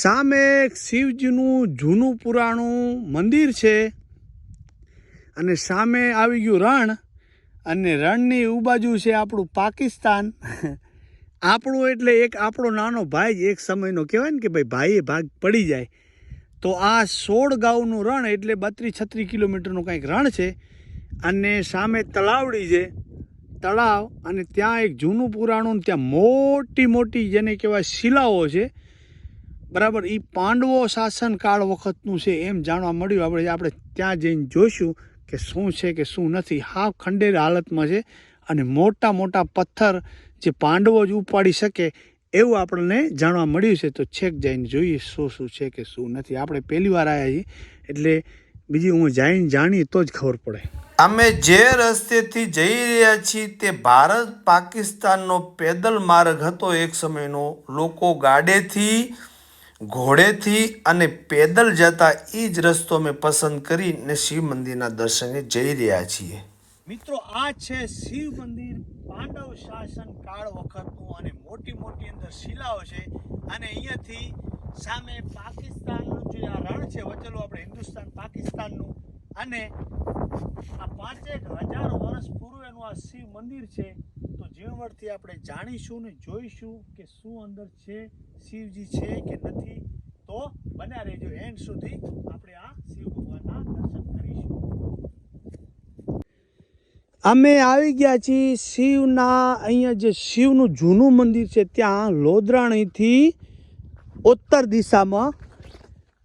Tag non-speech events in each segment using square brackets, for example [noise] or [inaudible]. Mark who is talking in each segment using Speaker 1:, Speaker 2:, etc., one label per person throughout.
Speaker 1: સામે એક શિવજીનું જૂનું પુરાણું મંદિર છે. અને સામે આવી ગયું રણ અને રણની ઉબાજુ છે આપણું પાકિસ્તાન. આપણું એટલે એક આપણો નાનો ભાઈ જ એક સમયનો કહેવાય ને કે ભાઈ ભાઈએ ભાગ પડી જાય. તો આ સોળ ગાઉનું રણ એટલે બત્રીસ છત્રીસ કિલોમીટરનું કંઈક રણ છે. અને સામે તળાવડી છે. તળાવ અને ત્યાં એક જૂનું પુરાણું ત્યાં મોટી મોટી જેને કહેવાય શિલાઓ છે. બરાબર એ પાંડવો શાસનકાળ વખતનું છે એમ જાણવા મળ્યું. આપણે આપણે ત્યાં જઈને જોઈશું કે શું છે કે શું નથી. હાવ ખંડેર હાલતમાં છે અને મોટા મોટા પથ્થર જે પાંડવો જ ઉપાડી શકે એવું આપણને જાણવા મળ્યું છે. તો છેક જઈને જોઈએ શું શું છે કે શું નથી. આપણે પહેલી વાર આવ્યા છીએ, એટલે બીજી હું જઈને જાણીએ તો જ ખબર પડે.
Speaker 2: અમે જે રસ્તેથી જઈ રહ્યા છીએ તે ભારત પાકિસ્તાનનો પેદલ માર્ગ હતો એક સમયનો. લોકો ગાડેથી ઘોડેથી અને પેદલ જતા એ જ રસ્તો અમે પસંદ કરીને શિવ મંદિરના દર્શને જઈ રહ્યા છીએ.
Speaker 1: મિત્રો, આ છે શિવ મંદિર, પાંડવ શાસન કાળ વખતનું અને મોટી મોટી અંદર શિલાઓ છે. અને અહીંયાથી સામે પાકિસ્તાનનું જે આ રણ છે વચેલું આપણે હિન્દુસ્તાન, પાકિસ્તાનનું. અને આ પાંચેક હજાર વર્ષ પૂર્વેનું આ શિવ મંદિર છે. તો ઝીણવટથી આપણે જાણીશું ને જોઈશું કે શું અંદર છે શિવજી છે કે નથી, તો બન્યા રહેજો. એન્ડ સુધી આપણે આ શિવ ભગવાનના દર્શન કરીશું. અમે આવી ગયા છીએ શિવના, અહીંયા જે શિવનું જૂનું મંદિર છે, ત્યાં લોધરાણીથી ઉત્તર દિશામાં.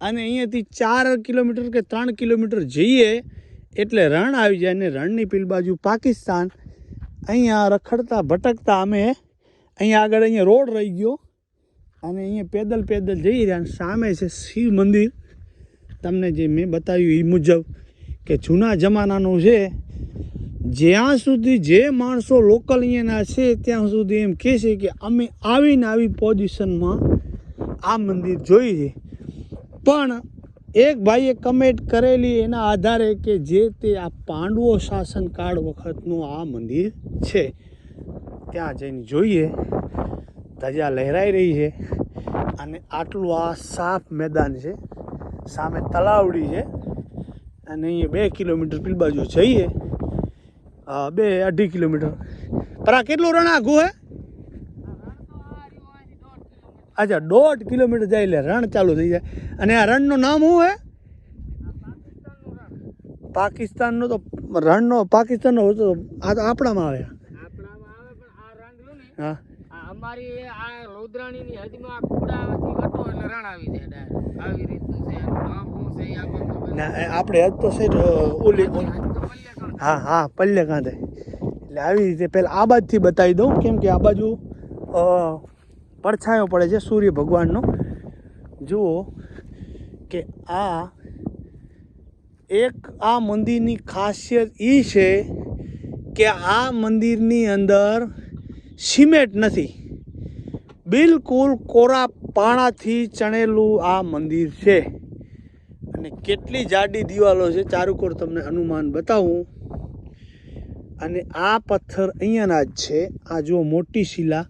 Speaker 1: અને અહીંયાથી ચાર કિલોમીટર કે ત્રણ કિલોમીટર જઈએ, એટલે રણ આવી જાય અને રણની પીલ બાજુ પાકિસ્તાન. અહીંયા રખડતા, ભટકતા અમે અહીંયા આગળ અહીંયા રોડ રહી ગયો. અને અહીંયા પેદલ પેદલ જઈ રહ્યા સામે છે શિવ મંદિર. તમને જે મેં બતાવ્યું એ મુજબ કે જૂના જમાનાનું છે. જ્યાં સુધી જે માણસો લોકલ અહીંયાના છે, ત્યાં સુધી એમ કહે છે કે અમે આવીને આવી પોઝિશનમાં આ મંદિર જોઈ છે. પણ એક ભાઈએ કમેન્ટ કરેલી એના આધારે કે જે તે આ પાંડવો શાસનકાળ વખતનું આ મંદિર છે. ત્યાં જઈને જોઈએ. ધજા લહેરાઈ રહી છે. અને આટલું આ સાફ મેદાન છે. સામે તલાવડી છે. અને અહીંયા બે કિલોમીટર પેલી બાજુ જઈએ. હા બે અઢી કિલોમીટર. પર આ કેટલું રણ આઘું હે? અચ્છા દોઢ કિલોમીટર જાય એટલે રણ ચાલુ થઈ જાય. અને આ રણનું નામ શું હે? પાકિસ્તાનનો તો રણનો પાકિસ્તાનનો હતો આ તો આપણામાં આવે. હા.
Speaker 3: અમારી આ લોધરાણીની હદમાં આ કુડાથી વટો એટલે રણ આવી જાય ડાયરેક્ટ આવી રીતનું છે નામ શું છે એ આપણને ખબર
Speaker 1: ના આપણે હદ તો સાઈડ ઓલી હા હા પલ્લે કાંધે એટલે આવી રીતે પહેલાં આ બાજુથી બતાવી દઉં કેમ કે આ બાજુ પડછાયો પડે છે સૂર્ય ભગવાનનો. જુઓ કે આ એક આ મંદિરની ખાસિયત એ છે કે આ મંદિરની અંદર સિમેન્ટ નથી. બિલકુલ કોરા પાણાથી ચણેલું આ મંદિર છે. અને કેટલી જાડી દિવાલો છે. ચારુકોર તમને અનુમાન બતાવું. અને આ પથ્થર અહીંયાના જ છે. આ જુઓ મોટી શિલા.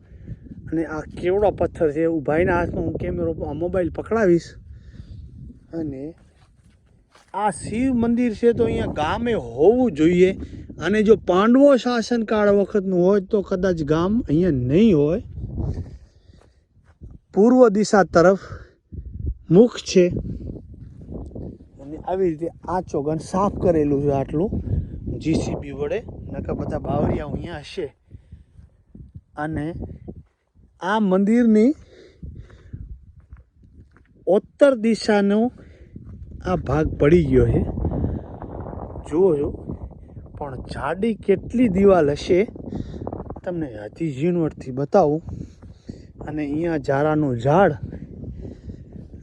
Speaker 1: અને આ કેવડો પથ્થર છે એવું ભાઈના હાથમાં હું કેમેરો મોબાઈલ પકડાવીશ. અને આ શિવ મંદિર છે તો અહીંયા ગામે હોવું જોઈએ. અને જો પાંડવો શાસનકાળ વખતનું હોય તો કદાચ ગામ અહીંયા નહીં હોય. પૂર્વ દિશા તરફ મુખ છે. અને આવી રીતે આ ચોગન સાફ કરેલું છે આટલું. જીસીબી વડે. નકા બધા બાવરિયા અહીંયા હશે. અને આ મંદિરની ઉત્તર દિશાનો આ ભાગ પડી ગયો છે. જુઓ છો. પણ જાડી કેટલી દિવાલ હશે? તમને હજી ઝીણવટથી બતાવું. અને અહીંયા ઝારાનું ઝાડ.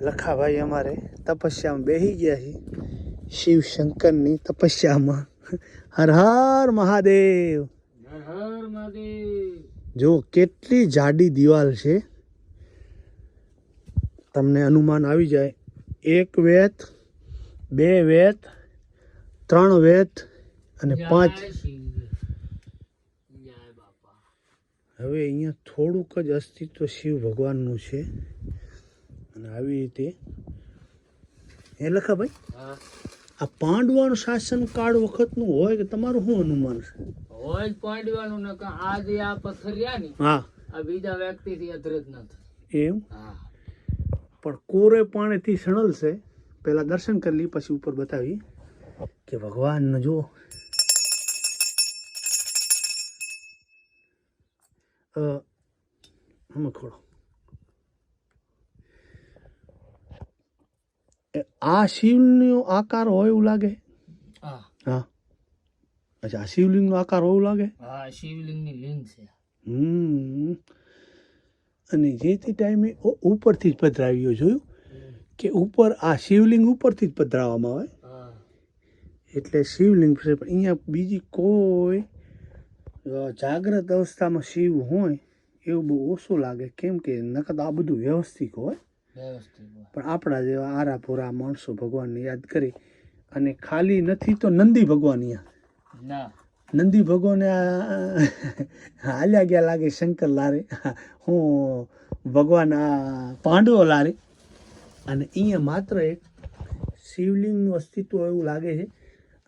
Speaker 1: લખાભાઈ અમારે તપસ્યામાં બેસી ગયા છે. શિવ શંકરની તપસ્યામાં. હર હર મહાદેવ.
Speaker 3: હર હર મહાદેવ.
Speaker 1: જો કેટલી જાડી દિવાલ છે. તમને અનુમાન આવી જાય. એક વેત બે વેત ત્રણ વેત અને પાંચ
Speaker 3: જય શિવજી. જય બાપા
Speaker 1: હવે અહીંયા થોડુંક જ અસ્તિત્વ શિવ ભગવાનનું છે. અને આવી રીતે. એ લખા ભાઈ?
Speaker 3: હા.
Speaker 1: આ પાંડવાનું શાસનકાળ વખતનું હોય કે તમારું શું અનુમાન છે?
Speaker 3: હોય પાંડવાનું ન આ જે આ પથ્થર રહ્યા ને
Speaker 1: હા.
Speaker 3: આ બીજા વ્યક્તિથી અદ્રત ન થાય.
Speaker 1: એમ?
Speaker 3: હા.
Speaker 1: પણ કોરે પાણીથી સણલશે પહેલાં દર્શન કરી લઈ પછી ઉપર બતાવી. કે ભગવાન જો આમાં ખોળો આ શિવલિંગનો આકાર હોય એવું લાગે
Speaker 3: હા
Speaker 1: હા અચ્છા આ શિવલિંગનો આકાર હોય એવું લાગે
Speaker 3: હા શિવલિંગની લિંગ છે
Speaker 1: હમ અને જે તે ટાઈમે ઉપરથી જ પધરાવ્યો જોયું કે ઉપર આ શિવલિંગ ઉપરથી જ પધરાવવામાં આવે
Speaker 3: હા
Speaker 1: એટલે શિવલિંગ છે પણ અહીંયા બીજી કોઈ જાગ્રત અવસ્થામાં શિવ હોય એવું બહુ ઓછું લાગે. કેમ કે નકર તો આ બધું વ્યવસ્થિત હોય.
Speaker 3: વ્યવસ્થિત
Speaker 1: પણ આપણા જેવા આરા પોરા માણસો ભગવાનને યાદ કરી અને ખાલી નથી તો નંદી ભગવાન અહીંયા. નંદી ભગવાને આ હાલ્યા ગયા લાગે શંકર લારે. હું ભગવાન આ પાંડવો લારે. અને અહીંયા માત્ર એક શિવલિંગનું અસ્તિત્વ એવું લાગે છે.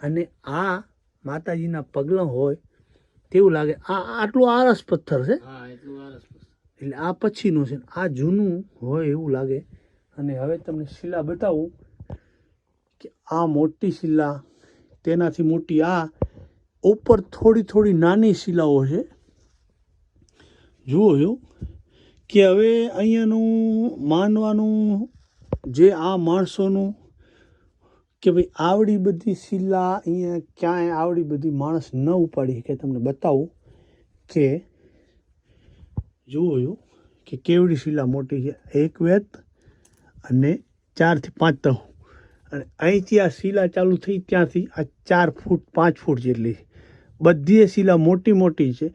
Speaker 1: અને આ માતાજીના પગલાં હોય તેવું લાગે. આ આટલું આરસ પથ્થર છે.
Speaker 3: એટલું
Speaker 1: આ પછીનું છે. આ જૂનું હોય એવું લાગે. અને હવે તમને શિલા બતાવું કે આ મોટી શિલા તેનાથી મોટી આ ઉપર થોડી થોડી નાની શિલાઓ છે. જુઓ જો કે હવે અહીંયાનું માનવાનું જે આ માણસોનું કે ભાઈ આવડી બધી શિલા અહીંયા ક્યાંય આવડી બધી માણસ ન ઉપાડી કે તમને બતાવું કે, જુઓ કે કેવડી શિલા મોટી છે. એક વેત અને ચારથી પાંચ તહુ. અને અહીંથી આ શિલા ચાલુ થઈ ત્યાંથી આ ચાર ફૂટ, પાંચ ફૂટ જેટલી. બધી શિલા મોટી મોટી છે.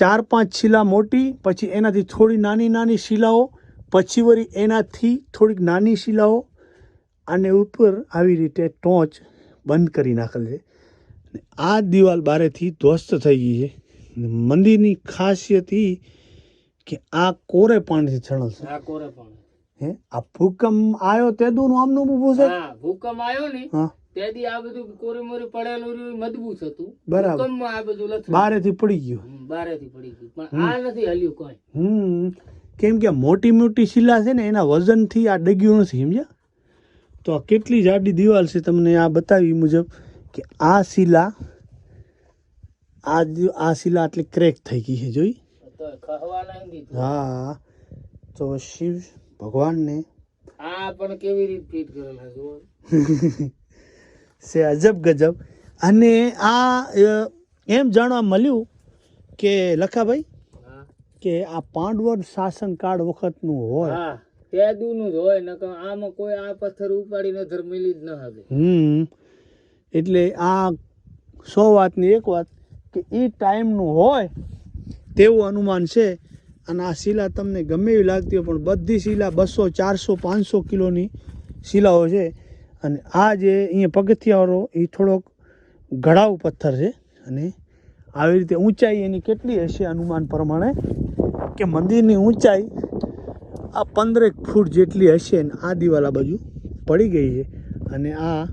Speaker 1: ચાર પાંચ શિલા મોટી, પછી એનાથી થોડી નાની નાની શિલાઓ, પછી વળી એનાથી થોડીક નાની શિલાઓ અને ઉપર આવી રીતે ટોચ બંધ કરી નાખેલ છે. આ દિવાલ બારેથી ધ્વસ્ત થઈ ગઈ છે. મંદિરની ખાસિયત એ કે આ કોરે પાણીથી છણલ છે.
Speaker 3: કોરે પણ.
Speaker 1: હે? આ ભૂકંપ આવ્યો તે દુનું આમનું ઊભું છે?
Speaker 3: હા ભૂકંપ આવ્યો ને
Speaker 1: હા.
Speaker 3: તેથી આ બધું કોરી મોરી પડેલું રહ્યું મજબૂત હતું.
Speaker 1: બરાબર.
Speaker 3: ભૂકંપમાં આ બધું લથડ્યું.
Speaker 1: બારેથી પડી ગયું.
Speaker 3: હમ, બારેથી પડી ગયું. પણ આ નથી હલ્યું કોઈ.
Speaker 1: હમ. કેમ કે મોટી મોટી શિલા છે ને એના વજનથી આ ડગ્યું નથી સમજ્યા? તો આ કેટલી જાડી દિવાલ છે તમને આ બતાવી મુજબ કે આ શિલા આ આ શિલા આટલી ક્રેક થઈ ગઈ છે જોઈ? હા. તો શિવ ભગવાનને
Speaker 3: આ પણ કેવી રીતે ફિટ કરેલા જુઓ [laughs]
Speaker 1: છે અજબ ગજબ. અને આ એમ જાણવા મળ્યું કે લખાભાઈ કે આ પાંડવર શાસનકાળ વખતનું હોય.
Speaker 3: તેદુનું જ હોય, નકર આમાં કોઈ આ પથ્થર ઉપાડીને ધર્મેલી જ ન હવે
Speaker 1: હમ. એટલે આ સો વાતની એક વાત કે એ ટાઈમનું હોય તેવું અનુમાન છે. અને આ શિલા તમને ગમે એવી લાગતી હોય, પણ બધી શિલા બસો, ચારસો, પાંચસો કિલોની શિલાઓ છે. અને આ જે અહીંયા પગથિયાવાળો એ થોડોક ઘડાવ પથ્થર છે. અને આવી રીતે ઊંચાઈ એની કેટલી હશે અનુમાન પ્રમાણે? કે મંદિરની ઊંચાઈ આ પંદરેક ફૂટ જેટલી હશે ને આ દિવાલ આ બાજુ પડી ગઈ છે. અને આ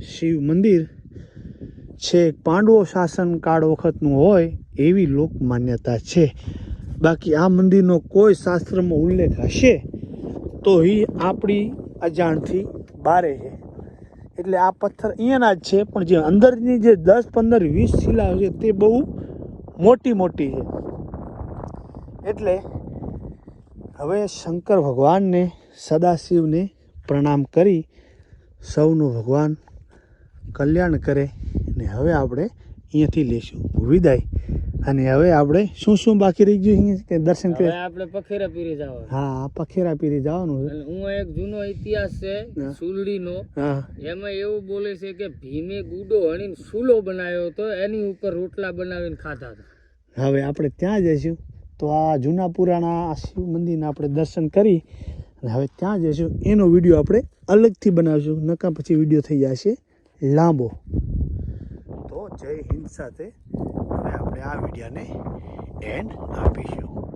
Speaker 1: શિવ મંદિર છે. પાંડવો શાસનકાળ વખતનું હોય એવી લોક માન્યતા છે. બાકી આ મંદિરનો કોઈ શાસ્ત્રમાં ઉલ્લેખ હશે તો એ આપણી અજાણથી બારે છે. એટલે આ પથ્થર અહીંયાના જ છે, પણ જે અંદરની જે દસ, પંદર, વીસ શિલા છે તે બહુ મોટી મોટી છે. એટલે હવે શંકર ભગવાનને સદાશિવને પ્રણામ કરી સૌનું ભગવાન કલ્યાણ કરે ને હવે આપણે અહીંયાથી લેશું વિદાય. અને હવે આપણે શું શું બાકી રહી ગયું કે દર્શન કરી?
Speaker 3: આપણે પખેરા પીરી જવાનું.
Speaker 1: હા પખેરા પીરી જવાનું છે.
Speaker 3: હું એક જૂનો ઇતિહાસ છે. સુલડીનો.
Speaker 1: હા.
Speaker 3: એમાં એવું બોલે છે કે ભીમે ગુડો હણીને સુલો બનાવ્યો હતો એની ઉપર રોટલા બનાવીને ખાધા હતા.
Speaker 1: હવે આપણે ત્યાં જઈશું. તો આ જૂના પુરાણા આ શિવ મંદિરના આપણે દર્શન કરી અને હવે ત્યાં જઈશું. એનો વીડિયો આપણે અલગથી બનાવશું. નકા પછી વીડિયો થઈ જશે લાંબો. તો જય હિન્દ સાથે હવે આપણે આ વિડીયોને એન્ડ આપીશું.